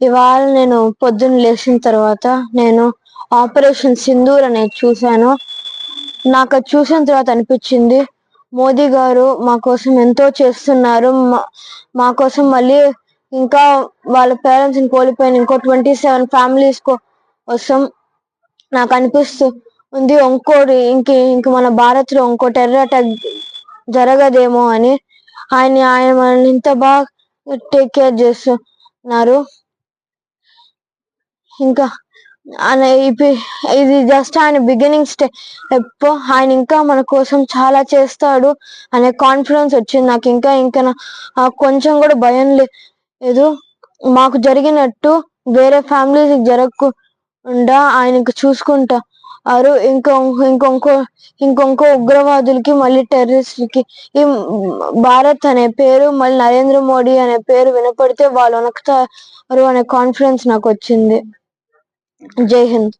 ఇవాళ నేను పొద్దున్న లేచిన తర్వాత నేను ఆపరేషన్ సింధూర్ అనేది చూశాను. నాకు అది చూసిన తర్వాత అనిపించింది మోదీ గారు మా కోసం ఎంతో చేస్తున్నారు మా- మా కోసం మళ్ళీ ఇంకా వాళ్ళ పేరెంట్స్ని కోల్పోయిన ఇంకో ట్వంటీ సెవెన్ ఫ్యామిలీస్ కోసం నాకు అనిపిస్తూ ఉంది. ఇంకోటి ఇంక ఇంక మన భారత్లో ఇంకో టెర్రర్ అటాక్ జరగదేమో అని ఆయన ఆయన మనల్ని ఇంత బాగా టేక్ కేర్ చేస్తున్నారు ఇంకా ఆయన ఇది జస్ట్ ఆయన బిగినింగ్ స్టెప్ ఆయన ఇంకా మన కోసం చాలా చేస్తాడు అనే కాన్ఫిడెన్స్ వచ్చింది నాకు. ఇంకా ఇంకా నా- కొంచెం కూడా భయం లేదు. మాకు జరిగినట్టు వేరే ఫ్యామిలీస్ జరగకుండా ఆయనకు చూసుకుంటా. ఆరు ఇంకో ఇంకొంకో ఇంకొంకో ఉగ్రవాదులకి మళ్ళీ టెర్రరిస్ట్కి ఈ భారత్ అనే పేరు మళ్ళీ నరేంద్ర మోడీ అనే పేరు వినపడితే వాళ్ళు వణుకుతారు అనే కాన్ఫిడెన్స్ నాకు వచ్చింది జై హింద్.